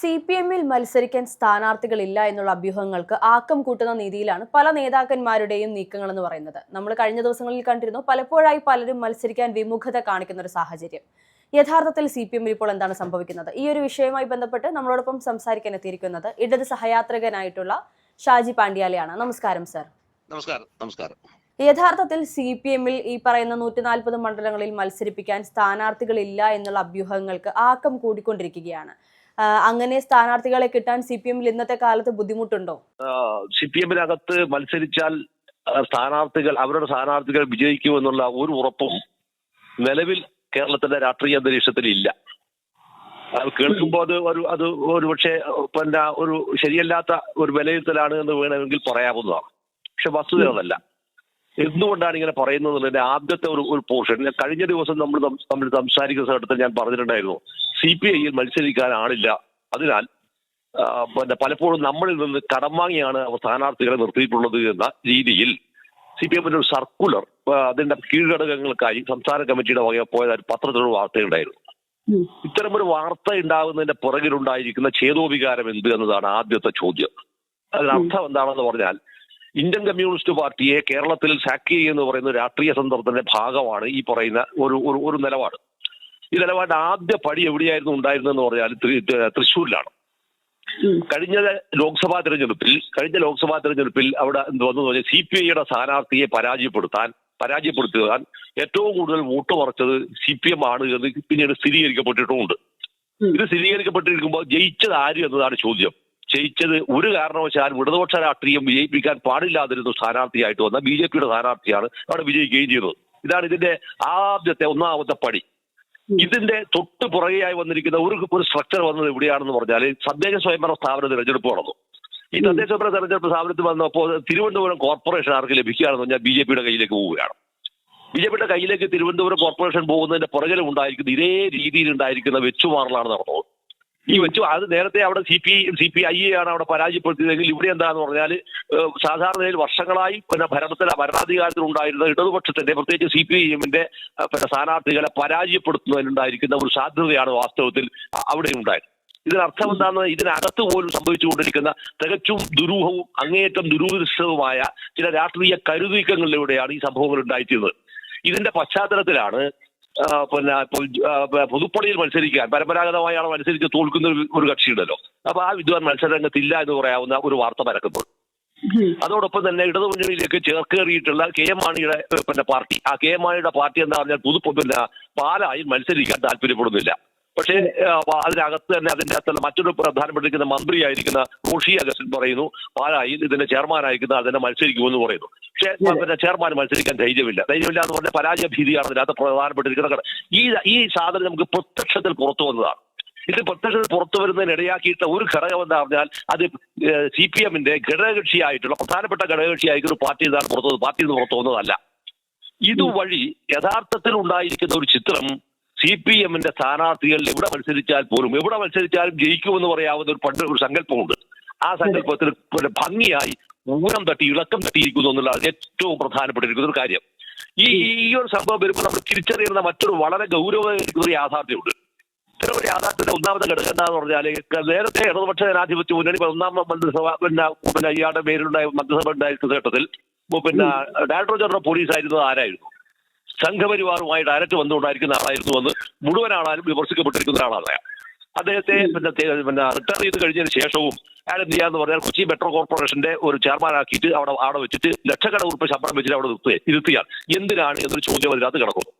C P എമ്മിൽ മത്സരിക്കാൻ സ്ഥാനാർത്ഥികളില്ല എന്നുള്ള അഭ്യൂഹങ്ങൾക്ക് ആക്കം കൂട്ടുന്ന രീതിയിലാണ് പല നേതാക്കന്മാരുടെയും നീക്കങ്ങളെന്ന് പറയുന്നത്. നമ്മൾ കഴിഞ്ഞ ദിവസങ്ങളിൽ കണ്ടിരുന്നു പലപ്പോഴായി പലരും മത്സരിക്കാൻ വിമുഖത കാണിക്കുന്ന ഒരു സാഹചര്യം. യഥാർത്ഥത്തിൽ സി പി എമ്മിൽ ഇപ്പോൾ എന്താണ് സംഭവിക്കുന്നത്? ഈ ഒരു വിഷയവുമായി ബന്ധപ്പെട്ട് നമ്മളോടൊപ്പം സംസാരിക്കാൻ എത്തിയിരിക്കുന്നത് ഇടത് സഹയാത്രികനായിട്ടുള്ള ഷാജി പാണ്ഡ്യാലയാണ്. നമസ്കാരം സർ. നമസ്കാരം നമസ്കാരം. യഥാർത്ഥത്തിൽ സി പി എമ്മിൽ ഈ പറയുന്ന നൂറ്റി നാൽപ്പത് മണ്ഡലങ്ങളിൽ മത്സരിപ്പിക്കാൻ സ്ഥാനാർത്ഥികളില്ല എന്നുള്ള അഭ്യൂഹങ്ങൾക്ക് ആക്കം കൂടിക്കൊണ്ടിരിക്കുകയാണ്. അങ്ങനെ സ്ഥാനാർത്ഥികളെ കിട്ടാൻ സി പി എമ്മിൽ ഇന്നത്തെ കാലത്ത് ബുദ്ധിമുട്ടുണ്ടോ? സി പി എമ്മിനകത്ത് മത്സരിച്ചാൽ സ്ഥാനാർത്ഥികൾ അവരുടെ സ്ഥാനാർത്ഥികൾ വിജയിക്കുമെന്നുള്ള ഒരു ഉറപ്പും നിലവിൽ കേരളത്തിന്റെ രാഷ്ട്രീയ അന്തരീക്ഷത്തിൽ ഇല്ല. അത് കേൾക്കുമ്പോൾ അത് ഒരു അത് ഒരു പക്ഷേ പിന്നെ ഒരു ശരിയല്ലാത്ത ഒരു വിലയിരുത്തലാണ് എന്ന് വേണമെങ്കിൽ പറയാവുന്നതാണ്. പക്ഷെ വസ്തുത അതല്ല. എന്തുകൊണ്ടാണ് ഇങ്ങനെ പറയുന്നത് എന്നുള്ളതിന്റെ ആദ്യത്തെ ഒരു ഒരു പോർഷൻ. കഴിഞ്ഞ ദിവസം നമ്മൾ നമ്മൾ തമ്മിൽ സംസാരിക്കുന്ന സ്ഥലത്ത് ഞാൻ പറഞ്ഞിട്ടുണ്ടായിരുന്നു. സി പി ഐയിൽ മത്സരിക്കാൻ ആളില്ല. അതിനാൽ പിന്നെ പലപ്പോഴും നമ്മളിൽ നിന്ന് കടം വാങ്ങിയാണ് അവർ സ്ഥാനാർത്ഥികളെ നിർത്തിയിട്ടുള്ളത് എന്ന രീതിയിൽ സി പി എമ്മിന്റെ ഒരു സർക്കുലർ അതിന്റെ കീഴ്ഘടകങ്ങൾക്കായി സംസ്ഥാന കമ്മിറ്റിയുടെ വക ഒരു പത്രത്തിലൊരു വാർത്തയുണ്ടായിരുന്നു. ഇത്തരമൊരു വാർത്ത ഉണ്ടാകുന്നതിന്റെ പുറകിലുണ്ടായിരിക്കുന്ന ഛേദോപികാരം എന്ത് എന്നതാണ് ആദ്യത്തെ ചോദ്യം. അതിനർത്ഥം എന്താണെന്ന് പറഞ്ഞാൽ ഇന്ത്യൻ കമ്മ്യൂണിസ്റ്റ് പാർട്ടിയെ കേരളത്തിൽ സാക്കി എന്ന് പറയുന്ന രാഷ്ട്രീയ സന്ദർഭത്തിന്റെ ഭാഗമാണ് ഈ പറയുന്ന ഒരു ഒരു നിലപാട്. ഈ നിലപാട് ആദ്യ പടി എവിടെയായിരുന്നു ഉണ്ടായിരുന്നതെന്ന് പറഞ്ഞാൽ തൃശ്ശൂരിലാണ്. കഴിഞ്ഞ ലോക്സഭാ തെരഞ്ഞെടുപ്പിൽ കഴിഞ്ഞ ലോക്സഭാ തെരഞ്ഞെടുപ്പിൽ അവിടെ എന്ത് വന്നു പറഞ്ഞാൽ സി പി ഐയുടെ സ്ഥാനാർത്ഥിയെ പരാജയപ്പെടുത്താൻ പരാജയപ്പെടുത്തുവാൻ ഏറ്റവും കൂടുതൽ വോട്ട് മറച്ചത് സി പി എം ആണ് എന്ന് പിന്നീട് സ്ഥിരീകരിക്കപ്പെട്ടിട്ടുമുണ്ട്. ഇത് സ്ഥിരീകരിക്കപ്പെട്ടിരിക്കുമ്പോൾ ജയിച്ചത് ആര് എന്നതാണ് ചോദ്യം. ജയിച്ചത് ഒരു കാരണവശാലും ഇടതുപക്ഷ രാഷ്ട്രീയം വിജയിപ്പിക്കാൻ പാടില്ലാതിരുന്ന സ്ഥാനാർത്ഥിയായിട്ട് വന്ന ബി ജെ പിയുടെ സ്ഥാനാർത്ഥിയാണ് അവിടെ വിജയിക്കുകയും ചെയ്തത്. ഇതാണ് ഇതിന്റെ ആദ്യത്തെ ഒന്നാമത്തെ പടി. ഇതിന്റെ തൊട്ട് പുറകെയായി വന്നിരിക്കുന്ന ഒരു ഒരു സ്ട്രക്ചർ വന്നത് എവിടെയാണെന്ന് പറഞ്ഞാൽ തദ്ദേശ സ്വയംഭരണ സ്ഥാപന തിരഞ്ഞെടുപ്പ് നടന്നു. ഈ തദ്ദേശ സ്വയംഭരണ തെരഞ്ഞെടുപ്പ് സ്ഥാപനത്തിൽ വന്നപ്പോൾ തിരുവനന്തപുരം കോർപ്പറേഷൻ ആർക്ക് ലഭിക്കുകയാണെന്ന് പറഞ്ഞാൽ ബി ജെ പിയുടെ കയ്യിലേക്ക് പോവുകയാണ്. ബി ജെ പിയുടെ കയ്യിലേക്ക് തിരുവനന്തപുരം കോർപ്പറേഷൻ പോകുന്നതിന്റെ പുറകിലുണ്ടായിരിക്കുന്ന ഇതേ രീതിയിൽ ഉണ്ടായിരിക്കുന്ന വെച്ചുമാറലാണ് നടന്നത്. ഈ വെച്ചു. അത് നേരത്തെ അവിടെ C P C P I ആണ് അവിടെ പരാജയപ്പെടുത്തിയതെങ്കിൽ ഇവിടെ എന്താന്ന് പറഞ്ഞാൽ സാധാരണയിൽ വർഷങ്ങളായി പിന്നെ ഭരണത്തിൽ ഭരണാധികാരത്തിൽ ഉണ്ടായിരുന്ന ഇടതുപക്ഷത്തിന്റെ പ്രത്യേകിച്ച് സി പി ഐ എമ്മിന്റെ സ്ഥാനാർത്ഥികളെ പരാജയപ്പെടുത്തുന്നതിനുണ്ടായിരിക്കുന്ന ഒരു സാധ്യതയാണ് വാസ്തവത്തിൽ അവിടെ ഉണ്ടായത്. ഇതിനർത്ഥം എന്താണെന്ന് ഇതിനകത്ത് പോലും സംഭവിച്ചുകൊണ്ടിരിക്കുന്ന തികച്ചും ദുരൂഹവും അങ്ങേയറ്റം ദുരൂഹമായ ചില രാഷ്ട്രീയ കരുതീക്കങ്ങളിലൂടെയാണ് ഈ സംഭവങ്ങൾ ഉണ്ടായിത്തീരുന്നത് ഇതിന്റെ പശ്ചാത്തലത്തിലാണ് പിന്നെ പുതുപ്പള്ളിയിൽ മത്സരിക്കാൻ പരമ്പരാഗതമായാണ് മത്സരിച്ച് തോൽക്കുന്ന ഒരു- കക്ഷിയുണ്ടല്ലോ. അപ്പൊ ആ വിദ്വാൻ മത്സരരംഗത്തില്ല എന്ന് പറയാവുന്ന ഒരു വാർത്ത പരക്കുമ്പോൾ. അതോടൊപ്പം തന്നെ ഇടതുമുന്നണിയിലേക്ക് ചേർക്കേറിയിട്ടുള്ള കെ എം മാണിയുടെ പിന്നെ പാർട്ടി. ആ കെ എം മാണിയുടെ പാർട്ടി എന്താ പറഞ്ഞാൽ പുതു പിന്നെ പാലായിൽ മത്സരിക്കാൻ താല്പര്യപ്പെടുന്നില്ല. പക്ഷേ അതിനകത്ത് തന്നെ അതിന്റെ അകത്തുള്ള മറ്റൊരു പ്രധാനപ്പെട്ടിരിക്കുന്ന മന്ത്രിയായിരിക്കുന്ന റോഷി അഗസ്റ്റിൻ പറയുന്നു പാലായി ഇതിന്റെ ചെയർമാനായിരിക്കുന്ന അതിനെ മത്സരിക്കുമെന്ന് പറയുന്നു. പക്ഷേ പിന്നെ ചെയർമാൻ മത്സരിക്കാൻ ധൈര്യമില്ല. ധൈര്യമില്ല എന്ന് പറഞ്ഞാൽ പരാജയ ഭീതിയാണ് അതിനകത്ത് പ്രധാനപ്പെട്ടിരിക്കുന്നത് ഈ ഈ സാധനം നമുക്ക് പ്രത്യക്ഷത്തിൽ പുറത്തു വന്നതാണ്. ഇത് പ്രത്യക്ഷത്തിൽ പുറത്തു വരുന്നതിന് ഇടയാക്കിയിട്ട് ഒരു ഘടകം എന്താ പറഞ്ഞാൽ അത് സി പി എമ്മിന്റെ ഘടകകക്ഷിയായിട്ടുള്ള പ്രധാനപ്പെട്ട ഘടകകക്ഷിയായിരിക്കുന്ന ഒരു പാർട്ടി ഇതാണ് പുറത്തു. പാർട്ടിയിൽ നിന്ന് പുറത്തു വന്നതല്ല. ഇതുവഴി യഥാർത്ഥത്തിൽ ഉണ്ടായിരിക്കുന്ന ഒരു ചിത്രം സി പി എമ്മിന്റെ സ്ഥാനാർത്ഥികൾ എവിടെ മത്സരിച്ചാൽ പോലും എവിടെ മത്സരിച്ചാലും ജയിക്കുമെന്ന് പറയാവുന്ന ഒരു പണ്ട് ഒരു സങ്കല്പമുണ്ട്. ആ സങ്കല്പത്തിൽ ഭംഗിയായി ഊനം തട്ടി ഇളക്കം തട്ടിയിരിക്കുന്നു എന്നുള്ളതാണ് ഏറ്റവും പ്രധാനപ്പെട്ടിരിക്കുന്ന ഒരു കാര്യം. ഈ ഈ ഒരു സംഭവം വരുമ്പോൾ നമ്മൾ തിരിച്ചറിയുന്ന മറ്റൊരു വളരെ ഗൗരവമായിരിക്കുന്ന ഒരു യാഥാർത്ഥ്യമുണ്ട്. ഇത്തരം ഒരു യാഥാർത്ഥ്യത്തിന്റെ ഒന്നാമത്തെ ഘടകം എന്താന്ന് പറഞ്ഞാൽ നേരത്തെ ഇടതുപക്ഷ ജനാധിപത്യ മുന്നണി ഒന്നാം മന്ത്രിസഭ പിന്നെ പിന്നെ ഇയാളുടെ പേരിലുണ്ടായ മന്ത്രിസഭ ഉണ്ടായിരുന്ന ഘട്ടത്തിൽ പിന്നെ ഡയറക്ടർ ജനറൽ പോലീസ് ആയിരുന്നത് ആരായിരുന്നു? സംഘപരിവാറുമായി ഡയറക്റ്റ് വന്നുകൊണ്ടായിരിക്കുന്ന ആളായിരുന്നു എന്ന് മുഴുവൻ ആളാലും വിമർശിക്കപ്പെട്ടിരിക്കുന്ന ആളാണ് അദ്ദേഹത്തെ പിന്നെ പിന്നെ റിട്ടയർ ചെയ്ത് കഴിഞ്ഞതിന് ശേഷവും അയാൾ എന്ത് ചെയ്യാന്ന് പറഞ്ഞാൽ കൊച്ചി മെട്രോ കോർപ്പറേഷന്റെ ഒരു ചെയർമാനാക്കിയിട്ട് അവിടെ അവിടെ വെച്ചിട്ട് ലക്ഷക്കണക്കിന് ഉറുപ്പ് ശമ്പളം വെച്ചിട്ട് അവിടെ നിർത്തുക ഇരുത്തിയാൽ എന്തിനാണ് എന്നൊരു ചോദ്യം അതിനകത്ത് കിടക്കുന്നു.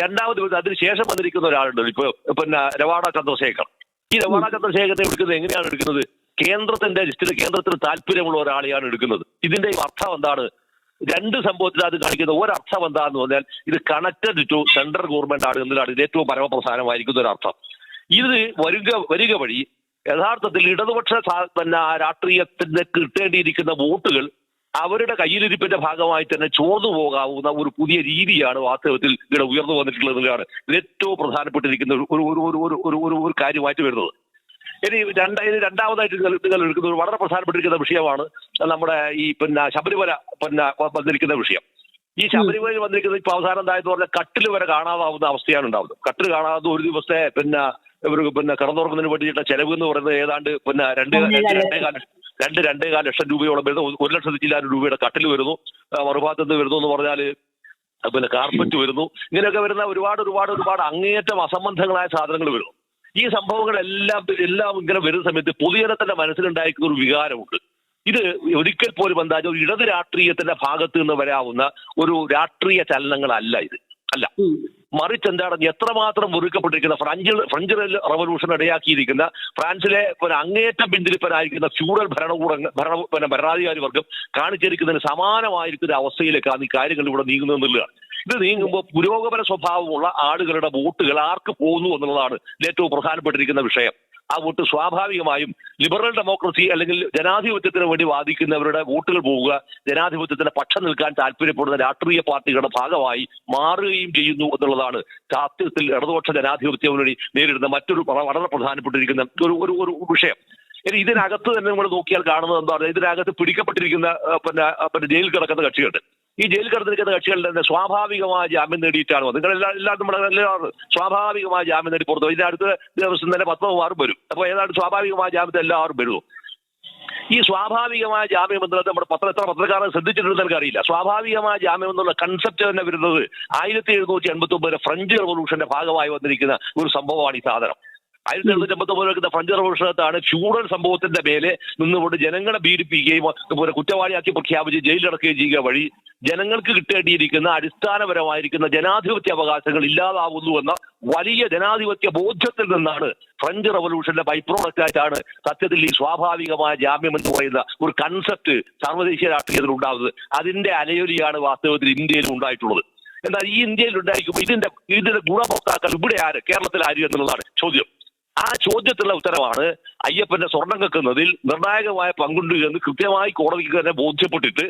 രണ്ടാമത് ദിവസം അതിന് ശേഷം വന്നിരിക്കുന്ന ഒരാളുണ്ട്. ഇപ്പൊ പിന്നെ രവാഡ ചന്ദ്രശേഖർ. ഈ രവാഡ ചന്ദ്രശേഖരനെ എടുക്കുന്നത് എങ്ങനെയാണ് എടുക്കുന്നത്? കേന്ദ്രത്തിന്റെ ലിസ്റ്റിൽ കേന്ദ്രത്തിന് താല്പര്യമുള്ള ഒരാളെയാണ് എടുക്കുന്നത്. ഇതിന്റെ അർത്ഥം എന്താണ്? രണ്ട് സംഭവത്തിൽ അത് കാണിക്കുന്ന. ഒരർത്ഥം എന്താണെന്ന് പറഞ്ഞാൽ ഇത് കണക്റ്റഡ് ടു സെൻട്രൽ ഗവൺമെന്റ് ആണ് എന്നതാണ് ഇത് ഏറ്റവും പരമപ്രധാനമായിരിക്കുന്ന ഒരർത്ഥം. ഇത് വരുക വരിക വഴി യഥാർത്ഥത്തിൽ ഇടതുപക്ഷ പിന്നെ രാഷ്ട്രീയത്തിന് കിട്ടേണ്ടിയിരിക്കുന്ന വോട്ടുകൾ അവരുടെ കയ്യിലിരിപ്പിന്റെ ഭാഗമായി തന്നെ ചോർന്നു പോകാവുന്ന ഒരു പുതിയ രീതിയാണ് വാസ്തവത്തിൽ ഇവിടെ ഉയർന്നു വന്നിട്ടുള്ളതാണ് ഏറ്റവും പ്രധാനപ്പെട്ടിരിക്കുന്ന ഒരു ഒരു ഒരു ഒരു ഒരു കാര്യമായിട്ട് വരുന്നത്. ഇനി രണ്ട ഇനി രണ്ടാമതായിട്ട് നിങ്ങൾ എടുക്കുന്നത് വളരെ പ്രധാനപ്പെട്ടിരിക്കുന്ന വിഷയമാണ് നമ്മുടെ ഈ പിന്നെ ശബരിമല പിന്നെ വന്നിരിക്കുന്ന വിഷയം. ഈ ശബരിമലയിൽ വന്നിരിക്കുന്നത് ഇപ്പൊ അവസാനം എന്തായെന്ന് പറഞ്ഞാൽ കട്ടിൽ വരെ കാണാതാവുന്ന അവസ്ഥയാണ് ഉണ്ടാവുന്നത്. കട്ടിൽ കാണാതെ ഒരു ദിവസത്തെ പിന്നെ ഇവർക്ക് പിന്നെ കിടന്നുറങ്ങുന്നതിന് വേണ്ടിയിട്ടുള്ള ചെലവ് എന്ന് പറയുന്നത് ഏതാണ്ട് പിന്നെ രണ്ട് രണ്ട് രണ്ടേകാൽ രണ്ട് രണ്ടേകാൽ ലക്ഷം രൂപയോളം വരുന്നു. ഒരു ലക്ഷത്തി ചില്ലായിരം രൂപയുടെ കട്ടിൽ വരുന്നു. മറുഭാഗത്ത് നിന്ന് വരുന്നു എന്ന് പറഞ്ഞാൽ പിന്നെ കാർപ്പറ്റ് വരുന്നു. ഇങ്ങനെയൊക്കെ വരുന്ന ഒരുപാട് ഒരുപാട് ഒരുപാട് അങ്ങേയറ്റം അസംബന്ധങ്ങളായ സാധനങ്ങൾ വരുന്നു. ഈ സംഭവങ്ങളെല്ലാം എല്ലാം ഇങ്ങനെ വരുന്ന സമയത്ത് പൊതുജനത്തിന്റെ മനസ്സിലുണ്ടായിരിക്കുന്ന ഒരു വികാരമുണ്ട്. ഇത് ഒരിക്കൽ പോലും എന്താ ഒരു ഇടത് രാഷ്ട്രീയത്തിന്റെ ഭാഗത്ത് നിന്ന് വരാവുന്ന ഒരു രാഷ്ട്രീയ ചലനങ്ങളല്ല ഇത്. അല്ല. മറിച്ച് എന്താണ് എത്രമാത്രം മുറുക്കപ്പെട്ടിരിക്കുന്ന ഫ്രഞ്ച് ഫ്രഞ്ച് റവല്യൂഷൻ ഇടയാക്കിയിരിക്കുന്ന ഫ്രാൻസിലെ പിന്നെ അങ്ങേറ്റം പിന്തിരിപ്പനായിരിക്കുന്ന ഫ്യൂഡൽ ഭരണകൂട ഭരണ പിന്നെ ഭരണാധികാരി വർഗം കാണിച്ചിരിക്കുന്നതിന് സമാനമായിരിക്കുന്ന അവസ്ഥയിലേക്കാണ് ഈ കാര്യങ്ങൾ ഇവിടെ നീങ്ങുന്നത് എന്നുള്ളതാണ്. ഇത് നീങ്ങുമ്പോൾ പുരോഗമന സ്വഭാവമുള്ള ആളുകളുടെ വോട്ടുകൾ ആർക്ക് പോകുന്നു എന്നുള്ളതാണ് ഏറ്റവും പ്രധാനപ്പെട്ടിരിക്കുന്ന വിഷയം. ആ വോട്ട് സ്വാഭാവികമായും ലിബറൽ ഡെമോക്രസി അല്ലെങ്കിൽ ജനാധിപത്യത്തിന് വേണ്ടി വാദിക്കുന്നവരുടെ വോട്ടുകൾ പോവുക ജനാധിപത്യത്തിന്റെ പക്ഷം നിൽക്കാൻ താല്പര്യപ്പെടുന്ന രാഷ്ട്രീയ പാർട്ടികളുടെ ഭാഗമായി മാറുകയും ചെയ്യുന്നു എന്നുള്ളതാണ് സാത്യത്തിൽ ഇടതുപക്ഷ ജനാധിപത്യം വേണ്ടി നേരിടുന്ന മറ്റൊരു വളരെ പ്രധാനപ്പെട്ടിരിക്കുന്ന ഒരു ഒരു വിഷയം. ഇനി ഇതിനകത്ത് തന്നെ നമ്മൾ നോക്കിയാൽ കാണുന്നത് എന്താ പറയുക ഇതിനകത്ത് പിടിക്കപ്പെട്ടിരിക്കുന്ന പിന്നെ പിന്നെ ജയിലിൽ കിടക്കുന്ന കക്ഷികളുണ്ട്. ഈ ജയിലിൽ കിടന്നിരിക്കുന്ന കക്ഷികളുടെ തന്നെ സ്വാഭാവികമായ ജാമ്യം നേടിയിട്ടാണ് നിങ്ങൾ എല്ലാ എല്ലാവരും നമ്മുടെ എല്ലാവരും സ്വാഭാവികമായ ജാമ്യം നേടി പുറത്തു. ഇതിന്റെ അടുത്ത ദിവസം തന്നെ പത്മകുമാറും വരും. അപ്പൊ ഏതാണ്ട് സ്വാഭാവികമായ ജാമ്യത്തിൽ എല്ലാവരും വരുമോ ഈ സ്വാഭാവികമായ ജാമ്യം എന്നുള്ളത് നമ്മുടെ പത്ര എത്ര പത്രക്കാരെ ശ്രദ്ധിച്ചിട്ടുണ്ടെന്ന് എനിക്കറിയില്ല. സ്വാഭാവികമായ ജാമ്യം എന്നുള്ള കൺസെപ്റ്റ് തന്നെ വരുന്നത് ആയിരത്തി എഴുന്നൂറ്റി എൺപത്തി ഒമ്പതിലെ ഫ്രഞ്ച് റവല്യൂഷന്റെ ഭാഗമായി വന്നിരിക്കുന്ന ഒരു സംഭവമാണ് ഈ സാധനം. ആയിരത്തി എഴുന്നൂറ്റി അമ്പത്തി ഫ്രഞ്ച് റവല്യൂഷനകത്താണ് ഫ്യൂഡൽ സംഭവത്തിന്റെ മേലെ നിന്നുകൊണ്ട് ജനങ്ങളെ പീഡിപ്പിക്കുകയും അതുപോലെ കുറ്റവാളിയാക്കി പ്രഖ്യാപിച്ച് ജയിലിലടക്കുകയും ചെയ്യുക വഴി ജനങ്ങൾക്ക് കിട്ടേണ്ടിയിരിക്കുന്ന അടിസ്ഥാനപരമായിരിക്കുന്ന ജനാധിപത്യ അവകാശങ്ങൾ ഇല്ലാതാവുന്നു എന്ന വലിയ ജനാധിപത്യ ബോധ്യത്തിൽ നിന്നാണ് ഫ്രഞ്ച് റവല്യൂഷന്റെ ബൈ പ്രോഡക്റ്റ് ആയിട്ടാണ് സത്യത്തിൽ ഈ സ്വാഭാവികമായ ജാമ്യം എന്ന് പറയുന്ന ഒരു കൺസെപ്റ്റ് സർവദേശീയ രാഷ്ട്രീയത്തിൽ ഉണ്ടാകുന്നത് അതിന്റെ അലയൊലിയാണ് വാസ്തവത്തിൽ ഇന്ത്യയിൽ ഉണ്ടായിട്ടുള്ളത്. എന്നാൽ ഈ ഇന്ത്യയിൽ ഉണ്ടായിരിക്കുമ്പോൾ ഇതിന്റെ ഇതിന്റെ ഗുണഭോക്താക്കൾ ഇവിടെ ആര്? കേരളത്തിൽ ആര് എന്നുള്ളതാണ് ചോദ്യം. ആ ചോദ്യത്തിലുള്ള ഉത്തരവാണ് അയ്യപ്പന്റെ സ്വർണം കെക്കുന്നതിൽ നിർണായകമായ പങ്കുണ്ട് എന്ന് കൃത്യമായി കോടതിക്ക് തന്നെ ബോധ്യപ്പെട്ടിട്ട്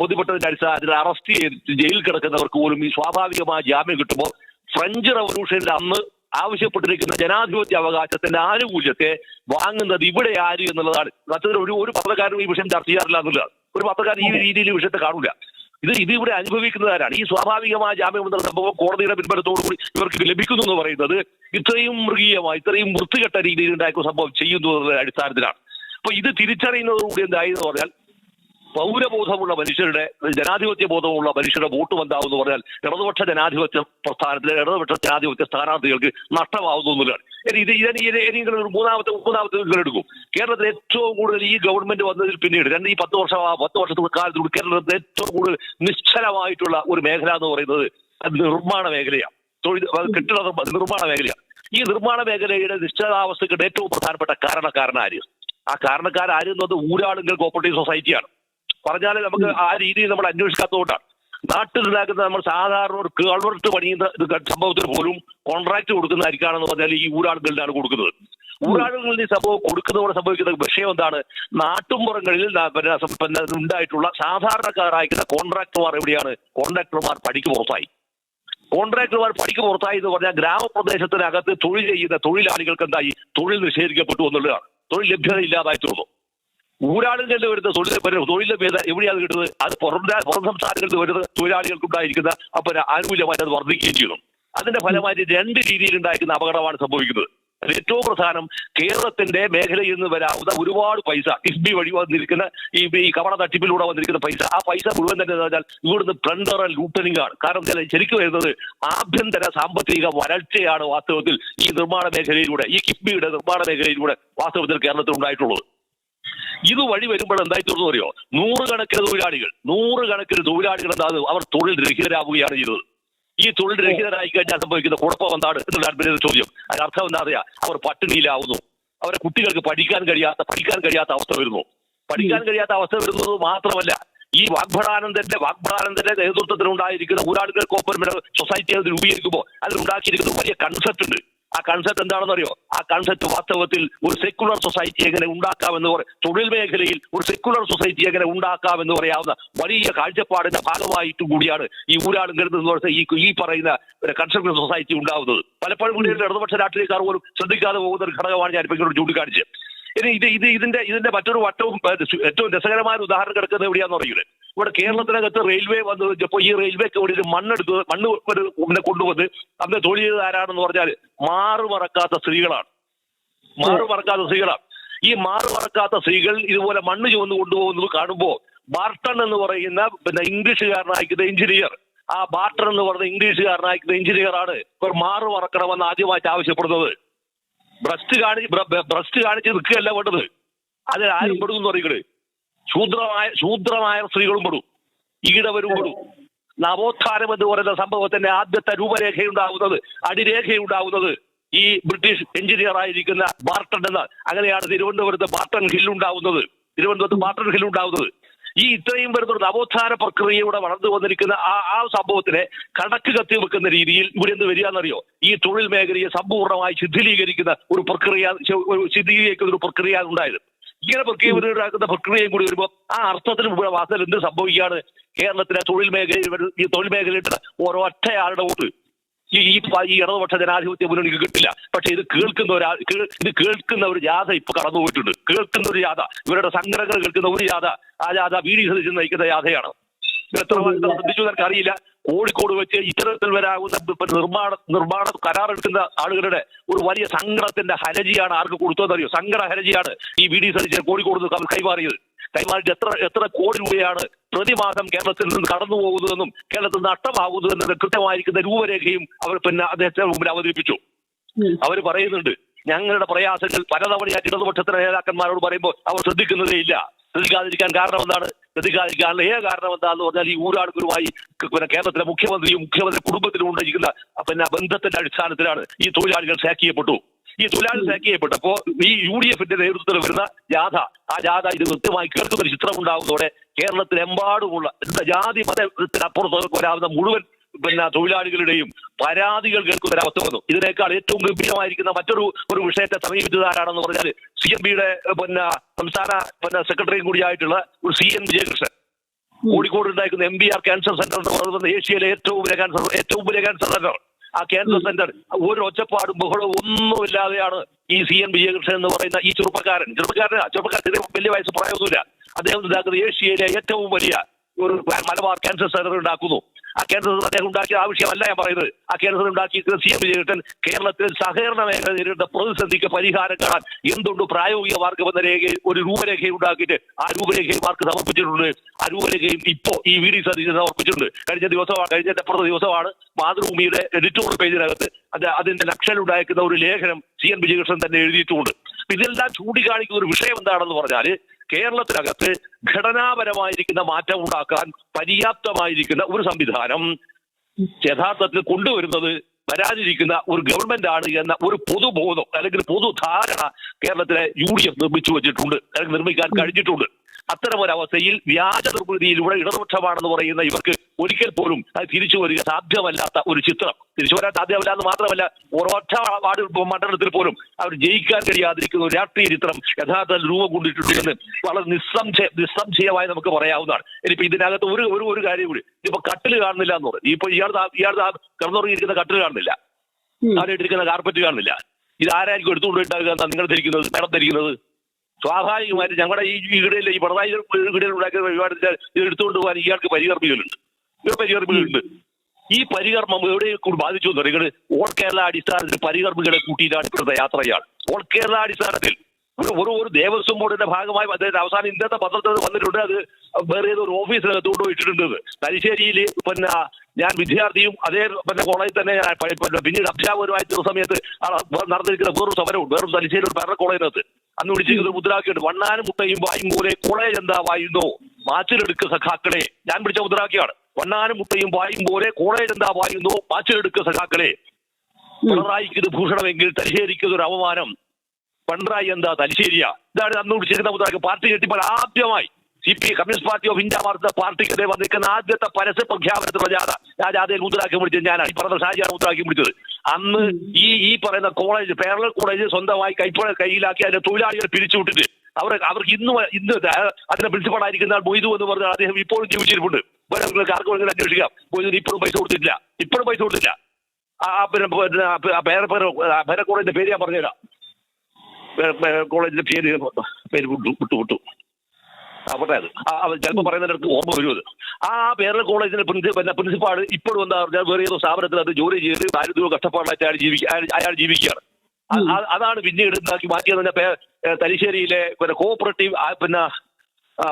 ബോധ്യപ്പെട്ടതിന്റെ അടിസ്ഥാനത്തിൽ അറസ്റ്റ് ചെയ്ത് ജയിലിൽ കിടക്കുന്നവർക്ക് പോലും ഈ സ്വാഭാവികമായ ജാമ്യം കിട്ടുമ്പോൾ ഫ്രഞ്ച് റവല്യൂഷനിൽ അന്ന് ആവശ്യപ്പെട്ടിരിക്കുന്ന ജനാധിപത്യ അവകാശത്തിന്റെ ആനുകൂല്യത്തെ വാങ്ങുന്നത് ഇവിടെ ആര് എന്നുള്ളതാണ്. സത്യത്തിൽ ഒരു ഒരു പത്രക്കാരും ഈ വിഷയം ചർച്ച ചെയ്യാറില്ല എന്നുള്ളതാണ്. ഒരു പത്രക്കാരൻ ഈ രീതിയിൽ ഈ വിഷയത്തെ കാണൂല. ഇത് ഇത് ഇവിടെ അനുഭവിക്കുന്നതാരാണ് ഈ സ്വാഭാവികമായ ജാമ്യം എന്നുള്ള സംഭവം കോടതിയുടെ പിൻബലത്തോടുകൂടി ഇവർക്ക് ലഭിക്കുന്നു എന്ന് പറയുന്നത് ഇത്രയും മൃഗീയമായി ഇത്രയും വൃത്തികെട്ട രീതിയിൽ ഉണ്ടാക്കുന്ന സംഭവം ചെയ്യുന്നു അടിസ്ഥാനത്തിലാണ്. അപ്പൊ ഇത് തിരിച്ചറിയുന്നതോടുകൂടി എന്തായി എന്ന് പറഞ്ഞാൽ പൗരബോധമുള്ള മനുഷ്യരുടെ ജനാധിപത്യ ബോധമുള്ള മനുഷ്യരുടെ വോട്ട് എന്താവും പറഞ്ഞാൽ ഇടതുപക്ഷ ജനാധിപത്യ പ്രസ്ഥാനത്തിലെ ഇടതുപക്ഷ ജനാധിപത്യ സ്ഥാനാർത്ഥികൾക്ക് നഷ്ടമാവുന്നു എന്നുള്ളതാണ്. ഇത് ഇതിന് ഇത് ഇനിയെങ്കിലും ഒരു മൂന്നാമത്തെ മൂന്നാമത്തെ എടുക്കും കേരളത്തിൽ ഏറ്റവും കൂടുതൽ ഈ ഗവൺമെന്റ് വന്നതിൽ പിന്നീട് രണ്ട് ഈ പത്ത് വർഷം പത്ത് വർഷത്തെ കാലത്തോട് കേരളത്തിൽ ഏറ്റവും കൂടുതൽ നിശ്ചലമായിട്ടുള്ള ഒരു മേഖല എന്ന് പറയുന്നത് നിർമ്മാണ മേഖലയാണ് തൊഴിൽ കെട്ടിട നിർമ്മാണ മേഖലയാണ് ഈ നിർമ്മാണ മേഖലയുടെ നിശ്ചലാവസ്ഥയ്ക്ക് ഏറ്റവും പ്രധാനപ്പെട്ട കാരണക്കാരനാര്? ആ കാരണക്കാരാര് എന്നത് ഊരാളുങ്കൽ കോപ്പറേറ്റീവ് സൊസൈറ്റിയാണ് പറഞ്ഞാൽ നമുക്ക് ആ രീതിയിൽ നമ്മൾ അന്വേഷിക്കാത്തതുകൊണ്ടാണ്. നാട്ടിലുണ്ടാക്കുന്ന നമ്മൾ സാധാരണ ഒരു കേൾവർട്ട് പണിയുന്ന സംഭവത്തിന് പോലും കോൺട്രാക്ട് കൊടുക്കുന്ന അരിക്കാണെന്ന് പറഞ്ഞാൽ ഈ ഊരാളുകളിലാണ് കൊടുക്കുന്നത്. ഊരാളുകളിൽ ഈ സംഭവം കൊടുക്കുന്നതോടെ സംഭവിക്കുന്ന വിഷയം എന്താണ്? നാട്ടുമ്പുറങ്ങളിൽ പിന്നെ ഉണ്ടായിട്ടുള്ള സാധാരണക്കാരായിരിക്കുന്ന കോൺട്രാക്ടർമാർ എവിടെയാണ്? കോൺട്രാക്ടർമാർ പണിക്ക് പുറത്തായി. കോൺട്രാക്ടർമാർ പണിക്ക് പുറത്തായി എന്ന് പറഞ്ഞാൽ ഗ്രാമപ്രദേശത്തിനകത്ത് തൊഴിൽ ചെയ്യുന്ന തൊഴിലാളികൾക്ക് എന്തായി? തൊഴിൽ നിഷേധിക്കപ്പെട്ടു എന്നുള്ളതാണ്. തൊഴിൽ ലഭ്യത ഇല്ലാതായി തീർന്നു. ഊരാളുകളിൽ വരുന്ന തൊഴിൽ തൊഴിൽ ലഭ്യത എവിടെയാണ് കിട്ടുന്നത്? അത് പുറം പുറം സംസ്ഥാനങ്ങളിൽ വരുന്ന തൊഴിലാളികൾക്ക് ഉണ്ടായിരിക്കുന്ന അപ്പൊ ആനുകൂല്യമായിട്ട് അത് വർദ്ധിക്കുകയും ചെയ്യുന്നു അതിന്റെ ഫലമായിട്ട് രണ്ട് രീതിയിൽ ഉണ്ടായിരിക്കുന്ന അപകടമാണ് സംഭവിക്കുന്നത്. ഏറ്റവും പ്രധാനം കേരളത്തിന്റെ മേഖലയിൽ നിന്ന് വരാവുന്ന ഒരുപാട് പൈസ കിഫ്ബി വഴി വന്നിരിക്കുന്ന ഈ ഈ കവണ തട്ടിപ്പിലൂടെ വന്നിരിക്കുന്ന പൈസ. ആ പൈസ മുഴുവൻ തന്നെ പറഞ്ഞാൽ ഇവിടുന്ന് പ്ലണ്ടർ ലൂട്ടനിങ് ആണ്. കാരണം ശരിക്കും വരുന്നത് ആഭ്യന്തര സാമ്പത്തിക വരൾച്ചയാണ് വാസ്തവത്തിൽ ഈ നിർമ്മാണ മേഖലയിലൂടെ ഈ കിഫ്ബിയുടെ നിർമ്മാണ മേഖലയിലൂടെ വാസ്തവത്തിൽ കേരളത്തിൽ ഉണ്ടായിട്ടുള്ളത്. ഇത് വഴി വരുമ്പോൾ എന്തായി തീർന്നു അറിയോ? നൂറുകണക്കിന് തൊഴിലാളികൾ നൂറുകണക്കിന് തൊഴിലാളികൾ എന്താ അവർ തൊഴിൽ രഹിതരാകുകയാണ് ചെയ്തത്. ഈ തൊഴിൽ രഹിതരായി കഴിഞ്ഞാൽ സംഭവിക്കുന്ന കുഴപ്പം എന്താണ് എന്നുള്ള ചോദ്യം. അതിനർത്ഥം എന്താ അറിയാ? അവർ പട്ടിണിയിലാവുന്നു. അവരെ കുട്ടികൾക്ക് പഠിക്കാൻ കഴിയാത്ത പഠിക്കാൻ കഴിയാത്ത അവസ്ഥ വരുന്നു. പഠിക്കാൻ കഴിയാത്ത അവസ്ഥ വരുന്നത് മാത്രമല്ല ഈ വാഗ്ഭടാനന്ദന്റെ വാഗ്ഭടാനന്ദന്റെ നേതൃത്വത്തിൽ ഉണ്ടായിരിക്കുന്ന ഊരാളുകൾ കോപ്പറേറ്റീവ് സൊസൈറ്റി അത് രൂപീകരിക്കുമ്പോൾ അതിലുണ്ടാക്കിയിരിക്കുന്ന വലിയ കൺസെപ്റ്റ് ഉണ്ട്. ആ കൺസെപ്റ്റ് എന്താണെന്ന് അറിയോ ആ കൺസെപ്റ്റ് വാസ്തവത്തിൽ ഒരു സെക്യുലർ സൊസൈറ്റി എങ്ങനെ ഉണ്ടാക്കാമെന്ന് പറയും തൊഴിൽ മേഖലയിൽ ഒരു സെക്യുലർ സൊസൈറ്റി എങ്ങനെ ഉണ്ടാക്കാമെന്ന് പറയാവുന്ന വലിയ കാഴ്ചപ്പാടിന്റെ ഭാഗമായിട്ടും കൂടിയാണ് ഈ ഊരാളും കരുതെന്ന് പറഞ്ഞ ഈ ഈ പറയുന്ന കൺസ്ട്രക്ഷൻ സൊസൈറ്റി ഉണ്ടാവുന്നത്. പലപ്പോഴും കൂടി ഇടതുപക്ഷ രാഷ്ട്രീയക്കാർ പോലും ശ്രദ്ധിക്കാതെ പോകുന്ന ഒരു ഘടകമാണ് ഞാൻ ഇപ്പൊ ഇങ്ങോട്ട് ചൂണ്ടിക്കാണിച്ചത്. ഇനി ഇത് ഇത് ഇതിന്റെ ഇതിന്റെ മറ്റൊരു വട്ടവും ഏറ്റവും രസകരമായ ഒരു ഉദാഹരണം കിടക്കുന്നത് എവിടെയാണെന്ന് പറയുന്നത് ഇവിടെ കേരളത്തിനകത്ത് റെയിൽവേ വന്ന്. വെച്ചപ്പോ ഈ റെയിൽവേക്ക് ഒരു മണ്ണെടുത്ത് മണ്ണ് ഇതിനെ കൊണ്ടുവന്ന് അന്ന് തൊഴിൽ ചെയ്തത് ആരാണെന്ന് പറഞ്ഞാൽ മാറു മറക്കാത്ത സ്ത്രീകളാണ്. മാറു മറക്കാത്ത സ്ത്രീകളാണ്. ഈ മാറു മറക്കാത്ത സ്ത്രീകൾ ഇതുപോലെ മണ്ണ് ചുവന്ന് കൊണ്ടുപോകുന്നത് കാണുമ്പോൾ ബാർട്ടൺ എന്ന് പറയുന്ന പിന്നെ ഇംഗ്ലീഷുകാരനായിരിക്കുന്ന എഞ്ചിനീയർ ആ ബാർട്ടൺ എന്ന് പറയുന്ന ഇംഗ്ലീഷുകാരനായിരിക്കുന്ന എഞ്ചിനീയർ ആണ് ഒരു മാറു മറക്കണമെന്ന് ആദ്യമായിട്ട് ആവശ്യപ്പെടുന്നത്. ബ്രസ്റ്റ് കാണി ബ്രസ്റ്റ് കാണിച്ച് നിൽക്കുകയല്ല വേണ്ടത്. അതിൽ ആരും പെടുന്നു പറയുന്നത്. ശൂദ്രമായ ശൂദ്രമായ സ്ത്രീകളും പെടും. ഈടവരും പെടും. നവോത്ഥാനം എന്ന് പറയുന്ന സംഭവത്തിന്റെ ആദ്യത്തെ രൂപരേഖയുണ്ടാവുന്നത് അടിരേഖയുണ്ടാവുന്നത് ഈ ബ്രിട്ടീഷ് എഞ്ചിനീയർ ആയിരിക്കുന്ന ബാർട്ടൺ എന്ന അങ്ങനെയാണ് തിരുവനന്തപുരത്ത് ബാർട്ടൺ ഹിൽ ഉണ്ടാവുന്നത് തിരുവനന്തപുരത്ത് ബാർട്ടൺ ഹിൽ ഉണ്ടാവുന്നത് ഈ ഇത്രയും വരുന്ന ഒരു നവോത്ഥാന പ്രക്രിയയുടെ വളർന്നു വന്നിരിക്കുന്ന ആ ആ സംഭവത്തിനെ കണക്ക് കത്തി വെക്കുന്ന രീതിയിൽ ഇവിടെ എന്ത് വരികയെന്നറിയോ ഈ തൊഴിൽ മേഖലയെ സമ്പൂർണമായി ശിഥിലീകരിക്കുന്ന ഒരു പ്രക്രിയ ശിഥിലീകരിക്കുന്ന ഒരു പ്രക്രിയ ഉണ്ടായത്. ഇങ്ങനെ പ്രക്രിയ പ്രക്രിയയും കൂടി വരുമ്പോൾ ആ അർത്ഥത്തിന് വാസൽ എന്ത് സംഭവിക്കുകയാണ്? കേരളത്തിലെ തൊഴിൽ മേഖലയിൽ ഈ തൊഴിൽ മേഖലയുടെ ഒരൊറ്റയാളുടെ വോട്ട്. ഈ ഈ ഇടതുപക്ഷ ജനാധിപത്യ മുന്നണിക്ക് കിട്ടില്ല. പക്ഷെ ഇത് കേൾക്കുന്ന ഒരു ഇത് കേൾക്കുന്ന ഒരു ജാഥ ഇപ്പൊ കടന്നുപോയിട്ടുണ്ട് കേൾക്കുന്ന ഒരു ജാഥ. ഇവരുടെ സംഘടനകൾ കേൾക്കുന്ന ഒരു ജാഥ. ആ ജാഥ വി ഡി നയിക്കുന്ന ജാഥയാണ്. എത്ര ശ്രദ്ധിച്ചു അറിയില്ല കോഴിക്കോട് വെച്ച് ഇത്തരത്തിൽ വരാകുന്ന നിർമ്മാണ നിർമ്മാണ കരാറെടുക്കുന്ന ആളുകളുടെ ഒരു വലിയ സങ്കടത്തിന്റെ ഹരജിയാണ് ആർക്ക് കൊടുത്തതെന്നറിയോ? സങ്കട ഹരജിയാണ് ഈ വി ഡി സതീശൻ കോഴിക്കോട് കൈമാറിയത്. കൈമാറിയിട്ട് എത്ര എത്ര കോടി രൂപയാണ് പ്രതിമാസം കേരളത്തിൽ നിന്ന് കടന്നു പോകുന്നതെന്നും കേരളത്തിൽ നഷ്ടമാകുന്നു എന്നത് കൃത്യമായിരിക്കുന്ന രൂപരേഖയും അവർ പിന്നെ അദ്ദേഹത്തിന് മുമ്പിൽ അവതരിപ്പിച്ചു. അവർ പറയുന്നുണ്ട് ഞങ്ങളുടെ പ്രയാസങ്ങൾ പലതവണയായിട്ട് ഇടതുപക്ഷത്തിലെ നേതാക്കന്മാരോട് പറയുമ്പോൾ അവർ ശ്രദ്ധിക്കുന്നതേ ഇല്ല ശ്രദ്ധിക്കാതിരിക്കാൻ കാരണം എന്താണ്? ശ്രദ്ധിക്കാതിരിക്കാനുള്ള ഏക കാരണം എന്താണെന്ന് പറഞ്ഞാൽ ഈ ഊരാളുകളുമായി പിന്നെ കേരളത്തിലെ മുഖ്യമന്ത്രിയും മുഖ്യമന്ത്രി കുടുംബത്തിലും ഉണ്ടായിരിക്കുന്ന പിന്നെ ബന്ധത്തിന്റെ അടിസ്ഥാനത്തിലാണ് ഈ തൊഴിലാളികൾ സാക്ക് ചെയ്യപ്പെട്ടു. ഈ തൊഴിലാളി സാക്ക് ചെയ്യപ്പെട്ടപ്പോ ഈ യു ഡി എഫിന്റെ നേതൃത്വത്തിൽ വരുന്ന ജാഥ ആ ജാഥ ഇത് കൃത്യമായി കേൾക്കുന്ന ഒരു ചിത്രം ഉണ്ടാകുന്നതോടെ കേരളത്തിലെമ്പാടുമുള്ള ജാതി മതത്തിനപ്പുറത്ത് വരാവുന്ന മുഴുവൻ പിന്നെ തൊഴിലാളികളുടെയും പരാതികൾ കേൾക്കുന്ന ഒരവസ്ഥ വന്നു. ഇതിനേക്കാൾ ഏറ്റവും ഗംഭീരമായിരിക്കുന്ന മറ്റൊരു ഒരു വിഷയത്തെ സമീപിച്ചതാരാണെന്ന് പറഞ്ഞാൽ സി എം പിയുടെ പിന്നെ സംസ്ഥാന പിന്നെ സെക്രട്ടറിയും കൂടിയായിട്ടുള്ള ഒരു സി എൻ വിജയകൃഷ്ണൻ. കോഴിക്കോട് ഉണ്ടായിരിക്കുന്ന M B R cancer centre എന്ന് പറയുന്നത് ഏഷ്യയിലെ ഏറ്റവും വലിയ ക്യാൻസർ ഏറ്റവും വലിയ ക്യാൻസർ സെന്റർ. ആ ക്യാൻസർ സെന്റർ ഒരു ഒച്ചപ്പാടും ബഹളവും ഒന്നുമില്ലാതെയാണ് ഈ സി എൻ വിജയകൃഷ്ണൻ എന്ന് പറയുന്ന ഈ ചെറുപ്പക്കാരൻ. ചെറുപ്പക്കാരൻ ചെറുപ്പക്കാരൻ വലിയ വയസ്സ് പ്രായമൊന്നുമില്ല. അദ്ദേഹം ഉണ്ടാക്കുന്നത് ഏഷ്യയിലെ ഏറ്റവും വലിയ ഒരു മലബാർ ക്യാൻസർ സെന്റർ ഉണ്ടാക്കുന്നു. ആ കേന്ദ്ര സെന്റർ അദ്ദേഹം ഉണ്ടാക്കിയ ആവശ്യമല്ല ഞാൻ പറയുന്നത്. ആ കേന്ദ്രത്തിൽ ഉണ്ടാക്കിയിരിക്കുന്ന സി എം വിജയകൃഷ്ണൻ കേരളത്തിൽ സഹകരണ മേഖല നേരിടുന്ന പ്രതിസന്ധിക്ക് പരിഹാരം കാണാൻ എന്തുകൊണ്ട് പ്രായോഗിക മാർഗം എന്ന രേഖയിൽ ഒരു രൂപരേഖ ഉണ്ടാക്കിയിട്ട് ആ രൂപരേഖയും മാർക്ക് സമർപ്പിച്ചിട്ടുണ്ട്. ആ രൂപരേഖയും ഇപ്പോ ഈ വി ഡി സതീശൻ സമർപ്പിച്ചിട്ടുണ്ട്. കഴിഞ്ഞ ദിവസമാണ് കഴിഞ്ഞ അപ്പുറത്തെ ദിവസമാണ് മാതൃഭൂമിയുടെ എഡിറ്റോറിയൽ പേജിനകത്ത് അത് അതിന്റെ നക്ഷലുണ്ടായിരിക്കുന്ന ഒരു ലേഖനം സി എൻ വിജയകൃഷ്ണൻ തന്നെ എഴുതിയിട്ടുമുണ്ട് ഇതെല്ലാം ചൂണ്ടിക്കാണിക്കുന്ന ഒരു വിഷയം എന്താണെന്ന് പറഞ്ഞാൽ കേരളത്തിനകത്ത് ഘടനാപരമായിരിക്കുന്ന മാറ്റം ഉണ്ടാക്കാൻ പര്യാപ്തമായിരിക്കുന്ന ഒരു സംവിധാനം യഥാർത്ഥത്തിൽ കൊണ്ടുവരുന്നത് വരാതിരിക്കുന്ന ഒരു ഗവൺമെന്റ് ആണ് എന്ന ഒരു പൊതുബോധം അല്ലെങ്കിൽ പൊതുധാരണ കേരളത്തിലെ യു ഡി എഫ് നിർമ്മിച്ചു വെച്ചിട്ടുണ്ട് അല്ലെങ്കിൽ നിർമ്മിക്കാൻ കഴിഞ്ഞിട്ടുണ്ട്. അത്തരമൊരവസ്ഥയിൽ വ്യാജ നിർമ്മിതിയിലൂടെ ഇടതുപക്ഷമാണെന്ന് പറയുന്ന ഇവർക്ക് ഒരിക്കൽ പോലും അത് തിരിച്ചു വരിക സാധ്യമല്ലാത്ത ഒരു ചിത്രം. തിരിച്ചു വരാൻ സാധ്യമല്ല എന്ന് മാത്രമല്ല ഒരൊറ്റ വാർഡ് മണ്ഡലത്തിൽ പോലും അവർ ജയിക്കാൻ കഴിയാതിരിക്കുന്ന ഒരു രാഷ്ട്രീയ ചിത്രം യഥാർത്ഥത്തിൽ രൂപം കൊണ്ടിട്ടുണ്ട് എന്ന് വളരെ നിസ്സംശയ നിസ്സംശയമായി നമുക്ക് പറയാവുന്നതാണ്. ഇനിയിപ്പോ ഇതിനകത്ത് ഒരു ഒരു ഒരു കാര്യം കൂടി. ഇപ്പൊ കട്ടിൽ കാണുന്നില്ല എന്ന് പറയും ഇപ്പൊ ഇയാൾ ഇയാൾ കിടന്നുറങ്ങിയിരിക്കുന്ന കട്ടിൽ കാണുന്നില്ല. അവരിട്ടിരിക്കുന്ന കാർപ്പറ്റ് കാണുന്നില്ല. ഇത് ആരായിരിക്കും എടുത്തുകൊണ്ടിട്ടാകുക നിങ്ങൾ ധരിക്കുന്നത് മേഡം ധരിക്കുന്നത്? സ്വാഭാവികമായിട്ട് ഞങ്ങളുടെ ഈ വീടിൽ ഈ പിണറായി വീടുകൾ ഉണ്ടാക്കിയ പരിപാടി ഇത് എടുത്തുകൊണ്ട് പോകാൻ ഇയാൾക്ക് പരികർമ്മികളുണ്ട് പരികർമ്മികളുണ്ട് ഈ പരികർമ്മം എവിടെ ബാധിച്ചു എന്ന് പറയുന്നത് ഓൾ കേരള അടിസ്ഥാനത്തിൽ പരികർമ്മികളെ കൂട്ടിയിട്ടാണ് ഇപ്പോഴത്തെ യാത്രയാണ്. ഓൾ കേരള അടിസ്ഥാനത്തിൽ ഒരു ഒരു ദേവസ്വം ബോർഡിന്റെ ഭാഗമായി അദ്ദേഹത്തെ അവസാനം ഇന്നത്തെ പത്രത്തിൽ വന്നിട്ടുണ്ട്. അത് വേറെ ഏതൊരു ഓഫീസിനകത്ത് കൊണ്ടുപോയിട്ടുണ്ട് തലശ്ശേരിയിൽ പിന്നെ ഞാൻ വിദ്യാർത്ഥിയും അതേ പിന്നെ കോളേജിൽ തന്നെ ഞാൻ പിന്നീട് അധ്യാപകരുമായി ചില സമയത്ത് നടന്നിരിക്കുന്ന വേറൊരു സമരമുണ്ട്. വേറൊരു തലശ്ശേരി ഒരു ഭരണ കോളേജിനകത്ത്. അന്ന് വിളിച്ചിരിക്കുന്ന മുദ്രാക്കിയുണ്ട് വണ്ണാനും മുട്ടയും വായും പോലെ കോളേജ് എന്താ വായുന്നോ? മാറ്റിലെടുക്കുക സഖാക്കളെ. ഞാൻ പിടിച്ച മുദ്രാക്കിയാണ് വണ്ണാനും മുട്ടയും വായും പോലെ കോളേജ് എന്താ വായുന്നോ മാച്ചിലെടുക്ക് സഖാക്കളെ. പിണറായിക്ക് ഇത് ഭൂഷണമെങ്കിൽ തലശ്ശേരിക്ക് ഒരു അവമാനം പിണറായി എന്താ തലശ്ശേരിയ? ഇതാണ് അന്ന് വിളിച്ചിരുന്ന മുദ്രാക്കി പാർട്ടി കെട്ടിപ്പോൾ ആദ്യമായി. C P communist party of India Martha പാർട്ടിക്കെതിരെ വന്നിരിക്കുന്ന ആദ്യത്തെ പരസ്യ പ്രഖ്യാപനത്തിലുള്ള ജാഥ ആ ജാഥയിൽ മുദ്രാക്കി വിളിച്ചത് ഞാനാണ്. ഈ പറഞ്ഞ ഷാജിയാണ് മുദ്രാക്കി വിളിച്ചത് അന്ന് ഈ ഈ പറയുന്ന കോളേജ് പേരള കോളേജ് സ്വന്തമായി കൈപ്പഴ കയ്യിലാക്കി അതിന്റെ തൊഴിലാളികളെ പിരിച്ചുവിട്ടിട്ട്. അവർ അവർക്ക് ഇന്ന് ഇന്ന് അതിന്റെ പ്രിൻസിപ്പളായിരിക്കുന്ന മൊയ്തു എന്ന് പറഞ്ഞാൽ അദ്ദേഹം ഇപ്പോഴും ജീവിച്ചിരിപ്പുണ്ട്. വേറെ നിങ്ങൾക്ക് ആർക്കും വേണമെങ്കിലും അന്വേഷിക്കാം. പോലീസ് ഇപ്പോഴും പൈസ കൊടുത്തിട്ടില്ല. ഇപ്പോഴും പൈസ കൊടുത്തില്ല. ആ പിന്നെ പേര പേര് കോളേജിന്റെ പേര് ഞാൻ പറഞ്ഞുതരാം. കോളേജിന്റെ പേര് പേര് വിട്ടു വിട്ടു വിട്ടു. അവിടെ അത് ചിലപ്പോൾ പറയുന്നതിനടുത്ത് ഓർമ്മ വരുമത്. ആ പേരൽ കോളേജിന്റെ പ്രിൻസിപ്പൽ പ്രിൻസിപ്പാൾ ഇപ്പോഴും എന്താ പറഞ്ഞാൽ വേറെ ഏതോ സ്ഥാപനത്തിൽ അത് ജോലി ചെയ്ത് ദാരിദ്ര്യവും കഷ്ടപ്പാടായിട്ട് അയാൾ ജീവിക്കുക അയാൾ- ജീവിക്കുകയാണ്. അതാണ് പിന്നീട് ഉണ്ടാക്കി മാറ്റിയത് പറഞ്ഞാൽ തലശ്ശേരിയിലെ പിന്നെ കോഓപ്പറേറ്റീവ് പിന്നെ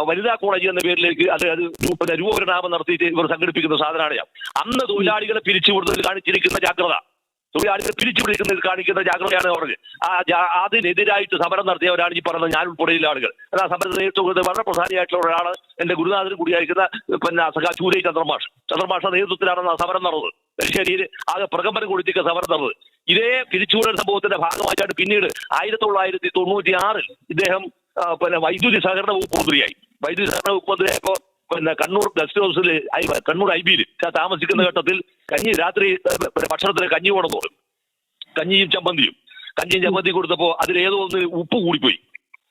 വനിതാ കോളേജ് എന്ന പേരിലേക്ക് അത് അത് പിന്നെ രൂപപരിണാമം നടത്തിയിട്ട് ഇവർ സംഘടിപ്പിക്കുന്ന സാധനമാണ് അന്ന് തൊഴിലാളികളെ പിരിച്ചുവിടുന്നതിൽ കാണിച്ചിരിക്കുന്ന ജാഗ്രത. തൊഴിലാളികളെ പിരിച്ചുവിടിക്കുന്നതിൽ കാണിക്കുന്ന ജാഗ്രതയാണ് പറഞ്ഞത് ആ അതിനെതിരായിട്ട് സമരം നടത്തിയവരാണ് ഈ പറഞ്ഞത് ഞാൻ ഉൾപ്പെടെയുള്ള ആളുകൾ. അത് ആ സമരം നേതൃത്വം വളരെ പ്രധാനിയായിട്ടുള്ള ഒരാളാണ്. എന്റെ ഗുരുനാഥൻ കൂടിയായിരിക്കുന്ന പിന്നെ സഖാ ചൂരൈ ചന്ദ്രമാഷ്. ചന്ദ്രമാഷ നേതൃത്വത്തിലാണ് സമരം നടന്നത്. തലശ്ശേരിയിൽ ആകെ പ്രകമ്പനം കൊടുത്തിക്ക സമരം നടന്നത്. ഇതേ പിരിച്ചുവിടൽ സംഭവത്തിന്റെ ഭാഗമായിട്ടാണ് പിന്നീട് ആയിരത്തി തൊള്ളായിരത്തി തൊണ്ണൂറ്റി ആറിൽ ഇദ്ദേഹം പിന്നെ വൈദ്യുതി സഹകരണ വകുപ്പ് മന്ത്രിയായി. വൈദ്യുതി സഹകരണ വകുപ്പ് മന്ത്രിയായപ്പോ പിന്നെ കണ്ണൂർ ഗസ്റ്റ് ഹൗസിൽ കണ്ണൂർ ഐ ബിയിൽ താമസിക്കുന്ന ഘട്ടത്തിൽ കഞ്ഞി രാത്രി ഭക്ഷണത്തിന് കഞ്ഞി വേണം തോന്നും കഞ്ഞിയും ചമ്മന്തിയും. കഞ്ഞിയും ചമ്മന്തി കൊടുത്തപ്പോ അതിലേതോ ഒന്ന് ഉപ്പ് കൂടിപ്പോയി.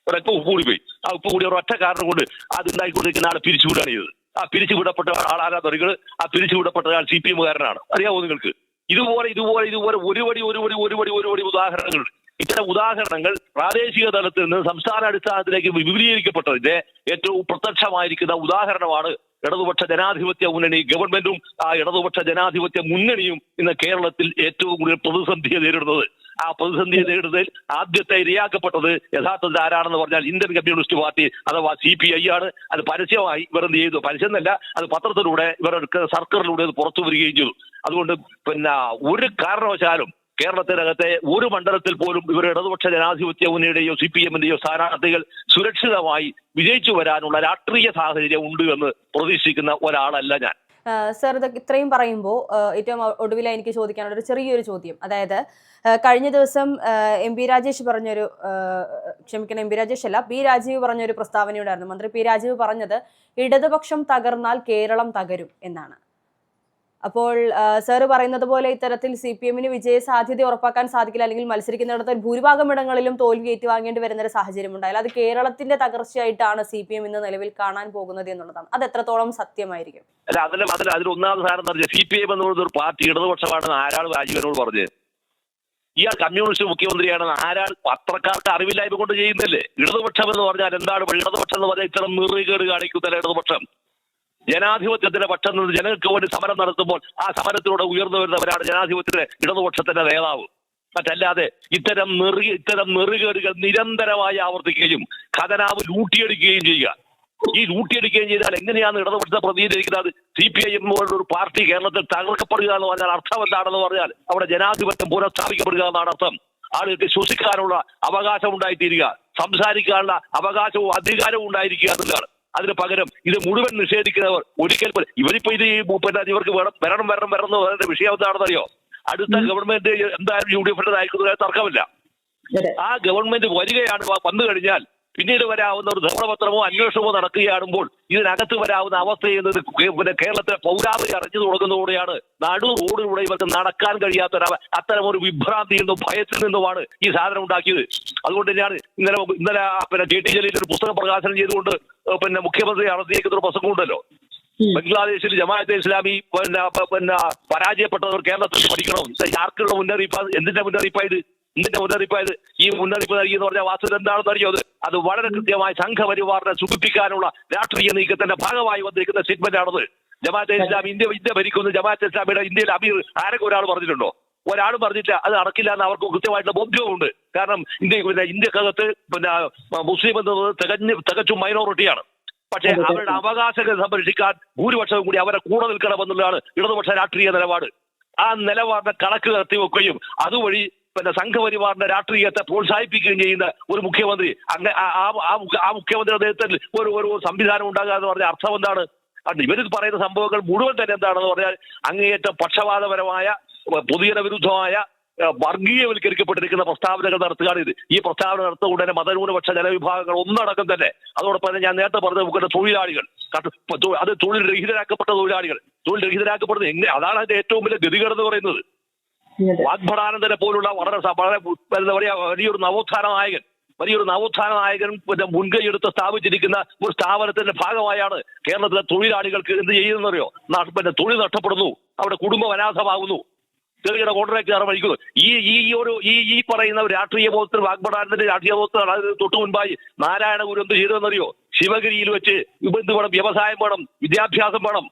ഒരല്പം ഉപ്പ് കൂടിപ്പോയി. ആ ഉപ്പ് കൂടി ഒരൊറ്റ കാരണം കൊണ്ട് അത് ഉണ്ടായിക്കൊണ്ടിരിക്കുന്ന ആളെ പിരിച്ചുവിടാണ് ചെയ്തത്. ആ പിരിച്ചുവിടപ്പെട്ട ആളാരാ പറയുന്നത് ആ പിരിച്ചുവിടപ്പെട്ട ആൾ സി പി എമ്മുകാരനാണ്. അറിയാവോ നിങ്ങൾക്ക്? ഇതുപോലെ ഇതുപോലെ ഇതുപോലെ ഒരുപടി ഒരുപടി ഒരുപടി ഒരുപടി ഉദാഹരണങ്ങൾ. ഇത്തരം ഉദാഹരണങ്ങൾ പ്രാദേശിക തലത്തിൽ നിന്ന് സംസ്ഥാന അടിസ്ഥാനത്തിലേക്ക് വിപുലീകരിക്കപ്പെട്ടതിന്റെ ഏറ്റവും പ്രത്യക്ഷമായിരിക്കുന്ന ഉദാഹരണമാണ് ഇടതുപക്ഷ ജനാധിപത്യ മുന്നണി. ഗവൺമെന്റും ആ ഇടതുപക്ഷ ജനാധിപത്യ മുന്നണിയും ഇന്ന് കേരളത്തിൽ ഏറ്റവും കൂടുതൽ പ്രതിസന്ധിയെ നേരിടുന്നത്. ആ പ്രതിസന്ധിയെ നേരിടുന്നതിൽ ആദ്യത്തെ ഇരയാക്കപ്പെട്ടത് യഥാർത്ഥത്തിൽ ആരാണെന്ന് പറഞ്ഞാൽ ഇന്ത്യൻ കമ്മ്യൂണിസ്റ്റ് പാർട്ടി അഥവാ സി പി ഐ ആണ്. അത് പരസ്യമായി ഇവർ എന്ത് ചെയ്തു? പരസ്യം എന്നല്ല അത് പത്രത്തിലൂടെ ഇവർ സർക്കാരിലൂടെ പുറത്തു വരികയും ചെയ്തു. അതുകൊണ്ട് പിന്നെ ഒരു കാരണവശാലും കേരളത്തിനകത്തെ ഒരു മണ്ഡലത്തിൽ പോലും ഇവർ ഇടതുപക്ഷ ജനാധിപത്യ മുന്നണിയുടെയോ സി പി എമ്മിന്റെയോ സ്ഥാനാർത്ഥികൾ സുരക്ഷിതമായി വിജയിച്ചു വരാനുള്ള രാഷ്ട്രീയ സാഹചര്യം ഉണ്ട് എന്ന് പ്രതീക്ഷിക്കുന്ന ഒരാളല്ല ഞാൻ. സർ ഇതൊക്കെ ഇത്രയും പറയുമ്പോൾ ഏറ്റവും ഒടുവിലായി എനിക്ക് ചോദിക്കാനുള്ള ഒരു ചെറിയൊരു ചോദ്യം. അതായത് കഴിഞ്ഞ ദിവസം എം പി രാജേഷ് പറഞ്ഞൊരു ക്ഷമിക്കണം എം പി രാജേഷ് അല്ല പി രാജീവ് പറഞ്ഞൊരു പ്രസ്താവനയുണ്ടായിരുന്നു. മന്ത്രി പി രാജീവ് പറഞ്ഞത് ഇടതുപക്ഷം തകർന്നാൽ കേരളം തകരും എന്നാണ്. അപ്പോൾ സാറ് പറയുന്നത് പോലെ ഇത്തരത്തിൽ സി പി എമ്മിന് വിജയ സാധ്യത ഉറപ്പാക്കാൻ സാധിക്കില്ല. അല്ലെങ്കിൽ മത്സരിക്കുന്നിടത്ത് ഭൂരിഭാഗം ഇടങ്ങളിലും തോൽവി ഏറ്റുവാങ്ങേണ്ടി വരുന്ന ഒരു സാഹചര്യം ഉണ്ടായാലും അത് കേരളത്തിന്റെ തകർച്ചയായിട്ടാണ് സി പി എം ഇന്ന് നിലവിൽ കാണാൻ പോകുന്നത് എന്നുള്ളതാണ്. അത് എത്രത്തോളം സത്യമായിരിക്കും? അല്ല അതിൽ അതിൽ ഒന്നാമത് സാധനം പറഞ്ഞ സി പി എം എന്നുള്ളത് ഒരു പാർട്ടി ഇടതുപക്ഷമാണെന്ന് ആരാൾ രാജീവനോട് പറഞ്ഞത്? ഇയാൾ കമ്മ്യൂണിസ്റ്റ് മുഖ്യമന്ത്രിയാണെന്ന് ആരാൾ പത്രക്കാർക്ക് അറിവില്ലായ്മ കൊണ്ട് ചെയ്യുന്നില്ലേ? ഇടതുപക്ഷം എന്ന് പറഞ്ഞാൽ എന്താണ് ഇടതുപക്ഷം എന്ന് പറഞ്ഞാൽ ഇത്തരം നിറുകേട് കാണിക്കുന്നില്ല ഇടതുപക്ഷം. ജനാധിപത്യത്തിന്റെ പക്ഷം നിന്ന് ജനങ്ങൾക്ക് വേണ്ടി സമരം നടത്തുമ്പോൾ ആ സമരത്തിലൂടെ ഉയർന്നു വരുന്നവരാണ് ജനാധിപത്യത്തിന്റെ ഇടതുപക്ഷത്തിന്റെ നേതാവ്. മറ്റല്ലാതെ ഇത്തരം നെറി ഇത്തരം നെറുകേടുകൾ നിരന്തരമായി ആവർത്തിക്കുകയും ഖതനാവ് ലൂട്ടിയെടുക്കുകയും ചെയ്യുക. ഈ ലൂട്ടിയെടുക്കുകയും ചെയ്താൽ എങ്ങനെയാണ് ഇടതുപക്ഷത്തെ പ്രതിനിധീകരിക്കുന്നത്? സി പി ഐ എം പോലുള്ള ഒരു പാർട്ടി കേരളത്തിൽ തകർക്കപ്പെടുക എന്ന് പറഞ്ഞാൽ അർത്ഥം എന്താണെന്ന് പറഞ്ഞാൽ അവിടെ ജനാധിപത്യം പുനഃസ്ഥാപിക്കപ്പെടുക എന്നാണ് അർത്ഥം. ആളുകൾക്ക് ശ്വസിക്കാനുള്ള അവകാശം ഉണ്ടായിത്തീരുക. സംസാരിക്കാനുള്ള അവകാശവും അധികാരവും ഉണ്ടായിരിക്കുക എന്നുള്ളതാണ്. അതിന് പകരം ഇത് മുഴുവൻ നിഷേധിക്കുന്നവർ ഒരിക്കൽ പോലും ഇവരിപ്പോ ഇത് ഈ പിന്നെ ഇവർക്ക് വേണം വരണം വരണം വരണം എന്ന് പറയുന്ന വിഷയം എന്താണെന്നറിയോ? അടുത്ത ഗവൺമെന്റ് എന്തായാലും യു ഡി എഫിന്റെ തർക്കമില്ല. ആ ഗവൺമെന്റ് വരികയാണ് വന്നു കഴിഞ്ഞാൽ പിന്നീട് വരാവുന്ന ഒരു ധർമ്മപത്രമോ അന്വേഷണമോ നടക്കുകയാണുമ്പോൾ ഇതിനകത്ത് വരാവുന്ന അവസ്ഥ എന്നത് പിന്നെ കേരളത്തിലെ പൗരാവലി അറിഞ്ഞു തുടങ്ങുന്നതോടെയാണ് നടു റോഡിലൂടെ ഇവർക്ക് നടക്കാൻ കഴിയാത്ത ഒരു അത്തരം ഒരു വിഭ്രാന്തിയിൽ നിന്നും ഭയത്തിൽ നിന്നുമാണ് ഈ സാധനം ഉണ്ടാക്കിയത്. അതുകൊണ്ട് തന്നെയാണ് ഇന്നലെ ഇന്നലെ പിന്നെ കെ ടി ജലീൽ ഒരു പുസ്തകം പ്രകാശനം ചെയ്തുകൊണ്ട് പിന്നെ മുഖ്യമന്ത്രി നടത്തിയേക്കുന്ന ഒരു പ്രസംഗം ഉണ്ടല്ലോ. ബംഗ്ലാദേശിൽ ജമാഅത്തെ ഇസ്ലാമി പിന്നെ പിന്നെ പരാജയപ്പെട്ടവർ കേരളത്തിൽ പഠിക്കണം ആർക്കുള്ള മുന്നറിയിപ്പ് എന്തിന്റെ മുന്നറിയിപ്പായത് എന്തിന്റെ മുന്നറിയിപ്പ് ഈ മുന്നറിയിപ്പ് നൽകി എന്ന് പറഞ്ഞാൽ വാസ്തു എന്താണെന്ന് അറിയോ അത്? വളരെ കൃത്യമായി സംഘപരിവാറിനെ സുഖിപ്പിക്കാനുള്ള രാഷ്ട്രീയ നീക്കത്തിന്റെ ഭാഗമായി വന്നിരിക്കുന്ന സ്റ്റേറ്റ്മെന്റ് ആണത് ജമാഅത്തെ ഇസ്ലാം ഇന്ത്യ ഇന്ത്യ ഭരിക്കുന്ന. ജമാഅത്തെ ഇസ്ലാമിയുടെ ഇന്ത്യയിൽ അമീർ ആരൊക്കെ ഒരാൾ പറഞ്ഞിട്ടുണ്ടോ? ഒരാൾ പറഞ്ഞില്ല. അത് നടക്കില്ല എന്ന് അവർക്ക് കൃത്യമായിട്ടുള്ള ബോധ്യവുമുണ്ട്. കാരണം ഇന്ത്യ പിന്നെ ഇന്ത്യക്കകത്ത് പിന്നെ മുസ്ലിം എന്നത് തികഞ്ഞ് തികച്ചും മൈനോറിറ്റിയാണ്. പക്ഷേ. അവരുടെ അവകാശങ്ങൾ സംരക്ഷിക്കാൻ ഭൂരിപക്ഷവും കൂടി അവരെ കൂടെ നിൽക്കണമെന്നുള്ളതാണ് ഇടതുപക്ഷ രാഷ്ട്രീയ നിലപാട്. ആ നിലപാടിന്റെ കണക്ക് നിർത്തി വെക്കുകയും അതുവഴി പിന്നെ സംഘപരിവാറിന്റെ രാഷ്ട്രീയത്തെ പ്രോത്സാഹിപ്പിക്കുകയും ചെയ്യുന്ന ഒരു മുഖ്യമന്ത്രി. അങ്ങ ആ- മുഖ്യമന്ത്രി മുഖ്യ- നേതൃത്വത്തിൽ ഒരു ഒരു സംവിധാനം ഉണ്ടാകുക എന്ന് പറഞ്ഞ അർത്ഥം എന്താണ്? അത് ഇവർ പറയുന്ന സംഭവങ്ങൾ മുഴുവൻ തന്നെ എന്താണെന്ന് പറഞ്ഞാൽ അങ്ങേയറ്റം പക്ഷപാതപരമായ പൊതുജന വിരുദ്ധമായ വർഗീയവൽക്കരിക്കപ്പെട്ടിരിക്കുന്ന പ്രസ്താവനകൾ നടത്തുകയാണ് ഇത്. ഈ പ്രസ്താവന നടത്തുകൊണ്ട് തന്നെ മതന്യൂനപക്ഷ ജനവിഭാഗങ്ങൾ ഒന്നടക്കം തന്നെ. അതോടൊപ്പം തന്നെ ഞാൻ നേരത്തെ പറഞ്ഞ നമുക്ക് തൊഴിലാളികൾ. അത് തൊഴിൽ രഹിതരാക്കപ്പെട്ട തൊഴിലാളികൾ. തൊഴിൽ രഹിതരാക്കപ്പെടുന്നത് എങ്ങനെ അതാണ് അതിന്റെ ഏറ്റവും വലിയ ഗതികേട് എന്ന് പറയുന്നത്. വാഗ്ഭടാനന്ദനെ പോലുള്ള വളരെ വളരെ എന്താ പറയാ വലിയൊരു നവോത്ഥാന നായകൻ വലിയൊരു നവോത്ഥാന നായകൻ പിന്നെ മുൻകൈയെടുത്ത് സ്ഥാപിച്ചിരിക്കുന്ന ഒരു സ്ഥാപനത്തിന്റെ ഭാഗമായാണ് കേരളത്തിലെ തൊഴിലാളികൾക്ക് എന്ത് ചെയ്യുന്നറിയോ പിന്നെ തൊഴിൽ നഷ്ടപ്പെടുന്നു അവിടെ കുടുംബം അനാഥമാകുന്നു. ചെറുകിട കോൺട്രാക്ട് നിർവഹിക്കുന്നു ഈ ഈ ഒരു ഈ ഈ പറയുന്ന രാഷ്ട്രീയ ബോധത്തിൽ വാഗ്ഭടാനത്തിന്റെ രാഷ്ട്രീയ ബോധത്തിൽ തൊട്ടു മുൻപായി നാരായണ ഗുരു എന്ത് ചെയ്തതെന്നറിയോ? ശിവഗിരിയിൽ വെച്ച് എന്ത് വേണം? വ്യവസായം വേണം വിദ്യാഭ്യാസം വേണം.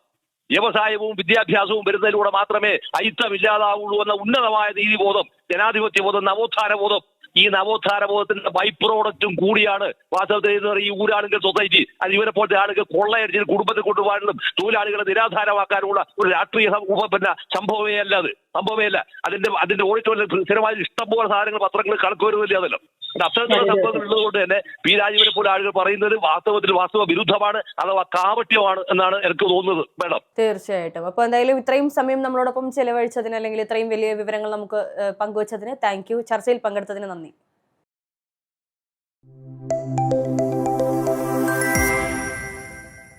വ്യവസായവും വിദ്യാഭ്യാസവും വരുന്നതിലൂടെ മാത്രമേ അയിത്തം ഇല്ലാതാവുള്ളൂ എന്ന ഉന്നതമായ നീതിബോധം ജനാധിപത്യ ബോധം നവോത്ഥാന ബോധം ഈ നവോത്ഥാന ബോധത്തിന്റെ ബൈ പ്രോഡക്റ്റും കൂടിയാണ് വാസ്തവത്തിൽ എന്ന് പറയുന്ന ഈ ഊരാളുകൾ സൊസൈറ്റി അത് ഇവരെ പോലത്തെ ആളുകൾ കൊള്ളയടിച്ച് കുടുംബത്തെ കൊണ്ടുപോകാനും തൊഴിലാളികളെ നിരാധാരമാക്കാനുള്ള ഒരു രാഷ്ട്രീയ പിന്നെ സംഭവമേ അല്ല അത്. സംഭവമേ അല്ല. അതിന്റെ അതിന്റെ ഓഡിറ്റോറിയം സ്ഥിരമായി ഇഷ്ടംപോലെ സാധനങ്ങൾ പത്രങ്ങൾ കണക്ക് വരുന്നില്ല അതല്ലോ അത്തരത്തിലുള്ള സംഭവങ്ങൾ ഉള്ളതുകൊണ്ട് തന്നെ പി. രാജീവനെ പോലെ ആളുകൾ പറയുന്നത് വാസ്തവത്തിൽ വാസ്തവ വിരുദ്ധമാണ് അഥവാ കാപട്യമാണ് എന്നാണ് എനിക്ക് തോന്നുന്നത് മേഡം. തീർച്ചയായിട്ടും. അപ്പൊ എന്തായാലും ഇത്രയും സമയം നമ്മളോടൊപ്പം ചെലവഴിച്ചതിന് അല്ലെങ്കിൽ ഇത്രയും വലിയ വിവരങ്ങൾ നമുക്ക് ഏഹ്, പങ്കുവച്ചതിന് താങ്ക് യു. ചർച്ചയിൽ പങ്കെടുത്തതിന് നന്ദി.